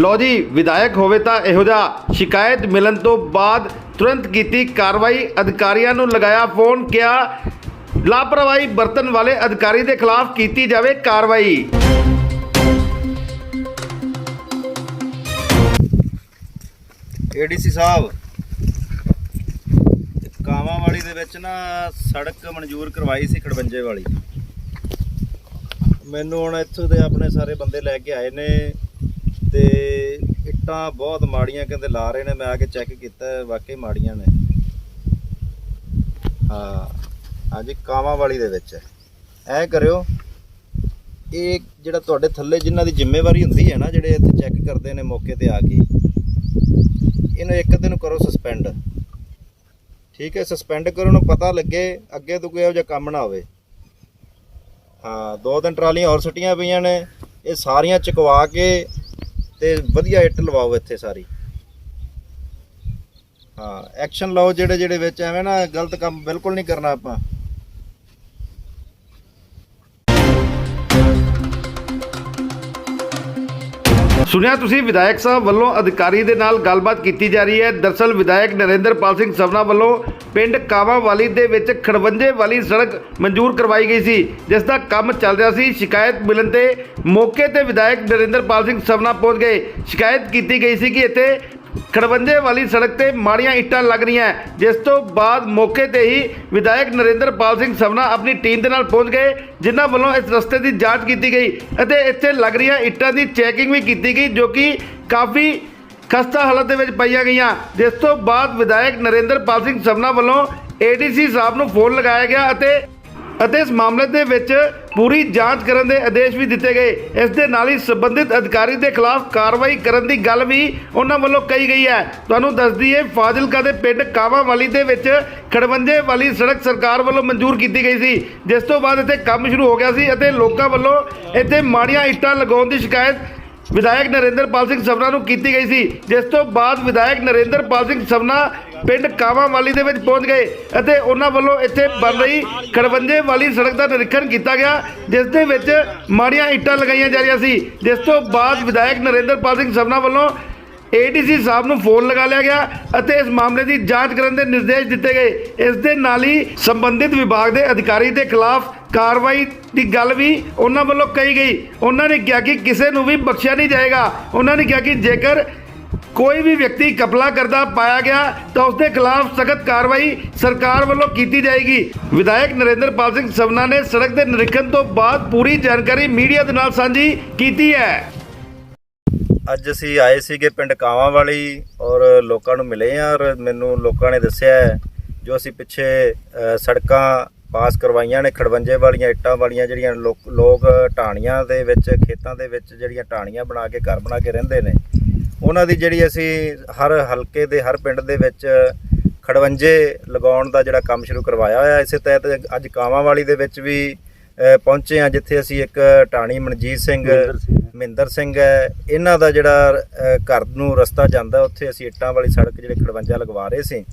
ਲੋ ਜੀ, ਵਿਧਾਇਕ ਹੋਵੇ ਤਾਂ ਇਹੋ ਜਿਹਾ ਸ਼ਿਕਾਇਤ ਮਿਲਣ ਤੋਂ ਬਾਅਦ ਤੁਰੰਤ ਕੀਤੀ ਕਾਰਵਾਈ। ਅਧਿਕਾਰੀਆਂ ਨੂੰ ਲਗਾਇਆ ਫੋਨ, ਕਿਹਾ ਲਾਪਰਵਾਹੀ ਬਰਤਨ ਵਾਲੇ ਅਧਿਕਾਰੀ ਦੇ ਖਿਲਾਫ ਕੀਤੀ ਜਾਵੇ ਕਾਰਵਾਈ। ਏਡੀਸੀ ਸਾਹਿਬ, ਕਾਵਾਂ ਵਾਲੀ ਦੇ ਵਿੱਚ ਨਾ ਸੜਕ ਮਨਜ਼ੂਰ ਕਰਵਾਈ ਸੀ ਖੜਵੰਜੇ ਵਾਲੀ। ਮੈਨੂੰ ਹੁਣ ਇੱਥੋਂ ਦੇ ਆਪਣੇ ਸਾਰੇ ਬੰਦੇ ਲੈ ਕੇ ਆਏ ਨੇ। ਤੇ ਇੱਟਾਂ ਬਹੁਤ ਮਾੜੀਆਂ ਕਹਿੰਦੇ ਲਾ ਰਹੇ ਨੇ, ਮੈਂ ਆ ਕੇ ਚੈੱਕ ਕੀਤਾ, ਵਾਕਈ ਮਾੜੀਆਂ ਨੇ। ਹਾਂ ਹਾਂਜੀ ਕਾਵਾਂ ਵਾਲੀ ਦੇ ਵਿੱਚ ਐ ਕਰਿਓ, ਇਹ ਜਿਹੜਾ ਤੁਹਾਡੇ ਥੱਲੇ ਜਿਨ੍ਹਾਂ ਦੀ ਜ਼ਿੰਮੇਵਾਰੀ ਹੁੰਦੀ ਹੈ ਨਾ, ਜਿਹੜੇ ਇੱਥੇ ਚੈੱਕ ਕਰਦੇ ਨੇ ਮੌਕੇ ਤੇ ਆ ਕੇ, ਇਹਨੂੰ ਇੱਕ ਦਿਨ ਕਰੋ ਸਸਪੈਂਡ ਠੀਕ ਹੈ ਸਸਪੈਂਡ ਕਰੋ ਨੂੰ ਪਤਾ ਲੱਗੇ, ਅੱਗੇ ਤੋਂ ਕੋਈ ਇਹੋ ਜਿਹਾ ਕੰਮ ਨਾ ਹੋਵੇ। ਹਾਂ, ਦੋ ਦਿਨ ਟਰਾਲੀਆਂ ਹੋਰ ਛੁੱਟੀਆਂ ਪਈਆਂ ਨੇ, ਇਹ ਸਾਰੀਆਂ ਚੁਕਵਾ ਕੇ ਤੇ ਵਧੀਆ ਇੱਟ ਲਵਾਓ ਇੱਥੇ ਸਾਰੀ। ਹਾਂ ਐਕਸ਼ਨ ਲਓ ਜਿਹੜੇ ਜਿਹੜੇ ਵਿੱਚ ਐਵੇਂ ਨਾ ਗਲਤ ਕੰਮ ਬਿਲਕੁਲ ਨਹੀਂ ਕਰਨਾ ਆਪਾਂ। ਸੁਣਿਆ ਤੁਸੀਂ, ਵਿਧਾਇਕ ਸਾਹਿਬ ਵੱਲੋਂ ਅਧਿਕਾਰੀ ਦੇ ਨਾਲ ਗੱਲਬਾਤ ਕੀਤੀ ਜਾ ਰਹੀ ਹੈ। ਦਰਸਲ ਵਿਧਾਇਕ ਨਰਿੰਦਰਪਾਲ ਸਿੰਘ ਸਵਨਾ ਵੱਲੋਂ ਪਿੰਡ ਕਾਵਾਂਵਾਲੀ ਦੇ ਵਿੱਚ ਖੜਵੰਜੇ ਵਾਲੀ ਸੜਕ ਮਨਜ਼ੂਰ ਕਰਵਾਈ ਗਈ ਸੀ, ਜਿਸ ਦਾ ਕੰਮ ਚੱਲ ਰਿਹਾ ਸੀ। ਸ਼ਿਕਾਇਤ ਮਿਲਣ ਤੇ ਮੌਕੇ ਤੇ ਵਿਧਾਇਕ ਨਰਿੰਦਰਪਾਲ ਸਿੰਘ ਸਵਨਾ ਪਹੁੰਚ ਗਏ। ਸ਼ਿਕਾਇਤ ਕੀਤੀ ਗਈ ਸੀ ਕਿ ਇੱਥੇ ਖੜਵੰਜੇ ਵਾਲੀ ਸੜਕ ਤੇ ਮਾੜੀਆਂ ਇੱਟਾਂ ਲੱਗ ਰਹੀਆਂ ਜਿਸ ਤੋਂ ਬਾਅਦ ਮੌਕੇ ਤੇ ਹੀ ਵਿਧਾਇਕ ਨਰਿੰਦਰਪਾਲ ਸਿੰਘ ਸਵਨਾ ਆਪਣੀ ਟੀਮ ਦੇ ਨਾਲ ਪਹੁੰਚ ਗਏ, ਜਿਨ੍ਹਾਂ ਵੱਲੋਂ ਇਸ ਰਸਤੇ ਦੀ ਜਾਂਚ ਕੀਤੀ ਗਈ ਅਤੇ ਇੱਥੇ ਲੱਗ ਰਹੀਆਂ ਇੱਟਾਂ ਦੀ ਚੈਕਿੰਗ ਵੀ ਕੀਤੀ ਗਈ, ਜੋ ਕਿ ਕਾਫੀ ਖਸਤਾ ਹਾਲਤ ਦੇ ਵਿੱਚ ਪਾਈਆਂ ਗਈਆਂ। ਜਿਸ ਤੋਂ ਬਾਅਦ ਵਿਧਾਇਕ ਨਰਿੰਦਰਪਾਲ ਸਿੰਘ ਸਵਨਾ ਵੱਲੋਂ ਏਡੀਸੀ ਸਾਹਿਬ ਨੂੰ ਫੋਨ ਲਗਾਇਆ ਗਿਆ ਅਤੇ ਅਤੇ ਇਸ ਮਾਮਲੇ ਦੇ ਵਿੱਚ ਪੂਰੀ ਜਾਂਚ ਕਰਨ ਦੇ ਆਦੇਸ਼ ਵੀ ਦਿੱਤੇ ਗਏ। ਇਸ ਦੇ ਨਾਲ ਹੀ ਸੰਬੰਧਿਤ ਅਧਿਕਾਰੀ ਦੇ ਖਿਲਾਫ ਕਾਰਵਾਈ ਕਰਨ ਦੀ ਗੱਲ ਵੀ ਉਹਨਾਂ ਵੱਲੋਂ ਕਹੀ ਗਈ ਹੈ। ਤੁਹਾਨੂੰ ਦੱਸ ਦਈਏ, ਫਾਜ਼ਿਲਕਾ ਦੇ ਪਿੰਡ ਕਾਵਾਂਵਾਲੀ ਦੇ ਵਿੱਚ ਖੜਵੰਜੇ ਵਾਲੀ ਸੜਕ ਸਰਕਾਰ ਵੱਲੋਂ ਮਨਜ਼ੂਰ ਕੀਤੀ ਗਈ ਸੀ, ਜਿਸ ਤੋਂ ਬਾਅਦ ਇੱਥੇ ਕੰਮ ਸ਼ੁਰੂ ਹੋ ਗਿਆ ਸੀ ਅਤੇ ਲੋਕਾਂ ਵੱਲੋਂ ਇੱਥੇ ਮਾੜੀਆਂ ਇੱਟਾਂ ਲਗਾਉਣ ਦੀ ਸ਼ਿਕਾਇਤ ਵਿਧਾਇਕ ਨਰਿੰਦਰਪਾਲ ਸਿੰਘ ਸਵਨਾ ਨੂੰ ਕੀਤੀ ਗਈ ਸੀ, ਜਿਸ ਤੋਂ ਬਾਅਦ ਵਿਧਾਇਕ ਨਰਿੰਦਰਪਾਲ ਸਿੰਘ ਸਵਨਾ ਪਿੰਡ ਕਾਵਾਂਵਾਲੀ ਦੇ ਵਿੱਚ ਪਹੁੰਚ ਗਏ ਅਤੇ ਉਹਨਾਂ ਵੱਲੋਂ ਇੱਥੇ ਬਣ ਰਹੀ ਖੜਵੰਜੇ ਵਾਲੀ ਸੜਕ ਦਾ ਨਿਰੀਖਣ ਕੀਤਾ ਗਿਆ, ਜਿਸ ਦੇ ਵਿੱਚ ਮਾੜੀਆਂ ਇੱਟਾਂ ਲਗਾਈਆਂ ਜਾ ਰਹੀਆਂ ਸੀ। ਜਿਸ ਤੋਂ ਬਾਅਦ ਵਿਧਾਇਕ ਨਰਿੰਦਰਪਾਲ ਸਿੰਘ ਸਵਨਾ ਵੱਲੋਂ ਏਡੀਸੀ ਸਾਹਿਬ ਨੂੰ ਫੋਨ ਲਗਾ ਲਿਆ ਗਿਆ ਅਤੇ ਇਸ ਮਾਮਲੇ ਦੀ ਜਾਂਚ ਕਰਨ ਦੇ ਨਿਰਦੇਸ਼ ਦਿੱਤੇ ਗਏ। ਇਸ ਦੇ ਨਾਲ ਹੀ ਸੰਬੰਧਿਤ ਵਿਭਾਗ ਦੇ ਅਧਿਕਾਰੀ ਦੇ ਖਿਲਾਫ ਕਾਰਵਾਈ ਦੀ ਗੱਲ ਵੀ ਉਹਨਾਂ ਵੱਲੋਂ ਕਹੀ ਗਈ। ਉਹਨਾਂ ਨੇ ਕਿਹਾ ਕਿ ਕਿਸੇ ਨੂੰ ਵੀ ਬਖਸ਼ਿਆ ਨਹੀਂ ਜਾਏਗਾ। ਉਹਨਾਂ ਨੇ ਕਿਹਾ ਕਿ ਜੇਕਰ ਕੋਈ ਵੀ ਵਿਅਕਤੀ ਕਪਲਾ ਕਰਦਾ ਪਾਇਆ ਗਿਆ, ਤਾਂ ਉਸ ਦੇ ਖਿਲਾਫ ਸਖਤ ਕਾਰਵਾਈ ਸਰਕਾਰ ਵੱਲੋਂ ਕੀਤੀ ਜਾਏਗੀ। ਵਿਧਾਇਕ ਨਰਿੰਦਰਪਾਲ ਸਿੰਘ ਸਵਨਾ ਨੇ ਸੜਕ ਦੇ ਨਿਰੀਖਣ ਤੋਂ ਬਾਅਦ ਪੂਰੀ ਜਾਣਕਾਰੀ ਮੀਡੀਆ ਦੇ ਨਾਲ ਸਾਂਝੀ ਕੀਤੀ ਹੈ। ਅੱਜ ਅਸੀਂ ਆਏ ਸੀਗੇ ਪਿੰਡ ਕਾਵਾਂ ਵਾਲੀ ਔਰ ਲੋਕਾਂ ਨੂੰ ਮਿਲੇ ਆ ਔਰ ਮੈਨੂੰ ਲੋਕਾਂ ਨੇ ਦੱਸਿਆ ਜੋ ਅਸੀਂ ਪਿੱਛੇ ਸੜਕਾਂ ਪਾਸ ਕਰਵਾਈਆਂ ਨੇ, ਖੜਵੰਜੇ ਵਾਲੀਆਂ, ਇੱਟਾਂ ਵਾਲੀਆਂ ਜਿਹੜੀਆਂ ਲੋਕ ਲੋਕ ਢਾਣੀਆਂ ਦੇ ਵਿੱਚ, ਖੇਤਾਂ ਦੇ ਵਿੱਚ ਜਿਹੜੀਆਂ ਢਾਣੀਆਂ ਬਣਾ ਕੇ, ਘਰ ਬਣਾ ਕੇ ਰਹਿੰਦੇ ਨੇ, ਉਹਨਾਂ ਦੀ ਜਿਹੜੀ ਅਸੀਂ ਹਰ ਹਲਕੇ ਦੇ, ਹਰ ਪਿੰਡ ਦੇ ਵਿੱਚ ਖੜਵੰਜੇ ਲਗਾਉਣ ਦਾ ਜਿਹੜਾ ਕੰਮ ਸ਼ੁਰੂ ਕਰਵਾਇਆ ਹੋਇਆ, ਇਸੇ ਤਹਿਤ ਅੱਜ ਕਾਵਾਂ ਵਾਲੀ ਦੇ ਵਿੱਚ ਵੀ ਪਹੁੰਚੇ ਆ ਜਿੱਥੇ ਅਸੀਂ ਇੱਕ ਢਾਣੀ ਮਨਜੀਤ ਸਿੰਘ ਮਹਿੰਦਰ ਸਿੰਘ ਹੈ। ਇਹਨਾਂ ਦਾ ਜਿਹੜਾ ਘਰ ਨੂੰ ਰਸਤਾ ਜਾਂਦਾ, ਉੱਥੇ ਅਸੀਂ ਇੱਟਾਂ ਵਾਲੀ ਸੜਕ ਜਿਹੜੇ ਖੜਵੰਜਾ ਲਗਵਾ ਰਹੇ ਸੀ।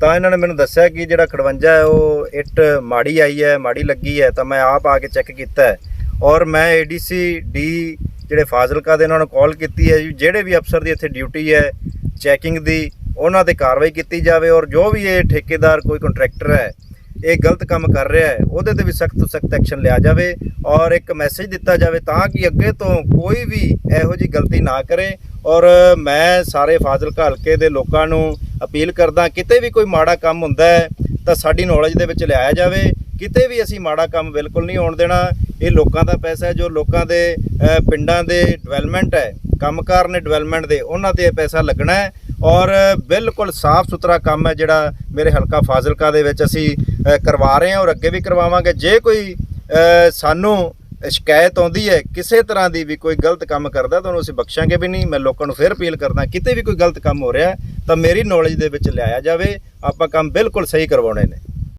ਤਾਂ ਇਹਨਾਂ ਨੇ ਮੈਨੂੰ ਦੱਸਿਆ ਕਿ ਜਿਹੜਾ ਖੜਵੰਜਾ ਹੈ, ਉਹ ਇੱਟ ਮਾੜੀ ਆਈ ਹੈ, ਮਾੜੀ ਲੱਗੀ ਹੈ, ਤਾਂ ਮੈਂ ਆਪ ਆ ਕੇ ਚੈੱਕ ਕੀਤਾ ਔਰ ਮੈਂ ਏਡੀਸੀ ਡੀ ਜਿਹੜੇ ਫਾਜ਼ਿਲਕਾ ਦੇ ਉਹਨਾਂ ਨੂੰ ਕਾਲ ਕੀਤੀ ਹੈ, ਜਿਹੜੇ ਵੀ ਅਫਸਰ ਦੀ ਇੱਥੇ ਡਿਊਟੀ ਹੈ, ਚੈਕਿੰਗ ਦੀ, ਉਹਨਾਂ ਤੇ ਕਾਰਵਾਈ ਕੀਤੀ ਜਾਵੇ। ਔਰ ਜੋ ਵੀ ਇਹ ਠੇਕੇਦਾਰ, ਕੋਈ ਕੰਟਰੈਕਟਰ ਹੈ ਇਹ ਗਲਤ ਕੰਮ ਕਰ ਰਿਹਾ ਹੈ, ਉਹਦੇ ਤੇ ਵੀ ਸਖਤ ਤੋਂ ਸਖਤ ਐਕਸ਼ਨ ਲਿਆ ਜਾਵੇ ਔਰ ਇੱਕ ਮੈਸੇਜ ਦਿੱਤਾ ਜਾਵੇ ਤਾਂ ਕਿ ਅੱਗੇ ਤੋਂ ਕੋਈ ਵੀ ਇਹੋ ਜੀ ਗਲਤੀ ਨਾ ਕਰੇ ਔਰ ਮੈਂ ਸਾਰੇ ਫਾਜ਼ਿਲਕਾ ਹਲਕੇ ਦੇ ਲੋਕਾਂ ਨੂੰ ਅਪੀਲ ਕਰਦਾ, ਕਿਤੇ ਵੀ ਕੋਈ ਮਾੜਾ ਕੰਮ ਹੁੰਦਾ ਹੈ, ਤਾਂ ਸਾਡੀ ਨੌਲੇਜ ਦੇ ਵਿੱਚ ਲਿਆਇਆ ਜਾਵੇ। ਕਿਤੇ ਵੀ ਅਸੀਂ ਮਾੜਾ ਕੰਮ ਬਿਲਕੁਲ ਨਹੀਂ ਹੋਣ ਦੇਣਾ, ਇਹ ਲੋਕਾਂ ਦਾ ਪੈਸਾ ਹੈ, ਜੋ ਲੋਕਾਂ ਦੇ ਪਿੰਡਾਂ ਦੇ ਡਿਵੈਲਪਮੈਂਟ ਹੈ, ਕੰਮਕਾਰ ਨੇ ਡਿਵੈਲਪਮੈਂਟ ਦੇ, ਉਹਨਾਂ ਤੇ ਇਹ ਪੈਸਾ ਲੱਗਣਾ ਹੈ ਔਰ ਬਿਲਕੁਲ ਸਾਫ਼ ਸੁਥਰਾ ਕੰਮ ਹੈ ਜਿਹੜਾ ਮੇਰੇ ਹਲਕਾ ਫਾਜ਼ਿਲਕਾ ਦੇ ਵਿੱਚ ਅਸੀਂ ਕਰਵਾ ਰਹੇ ਹਾਂ ਔਰ ਅੱਗੇ ਵੀ ਕਰਵਾਵਾਂਗੇ। ਜੇ ਕੋਈ ਸਾਨੂੰ ਸ਼ਿਕਾਇਤ ਆਉਂਦੀ ਹੈ, ਕਿਸੇ ਤਰ੍ਹਾਂ ਦੀ ਵੀ ਕੋਈ ਗਲਤ ਕੰਮ ਕਰਦਾ, ਤਾਂ ਉਹਨੂੰ ਅਸੀਂ ਬਖਸ਼ਾਂਗੇ ਵੀ ਨਹੀਂ। ਮੈਂ ਲੋਕਾਂ ਨੂੰ ਫਿਰ ਅਪੀਲ ਕਰਦਾ ਕਿਤੇ ਵੀ ਕੋਈ ਗਲਤ ਕੰਮ ਹੋ ਰਿਹਾ, ਤਾਂ ਮੇਰੀ ਨੌਲੇਜ ਦੇ ਵਿੱਚ ਲਿਆਇਆ ਜਾਵੇ। ਆਪਾਂ ਕੰਮ ਬਿਲਕੁਲ ਸਹੀ ਕਰਵਾਉਣੇ ਨੇ।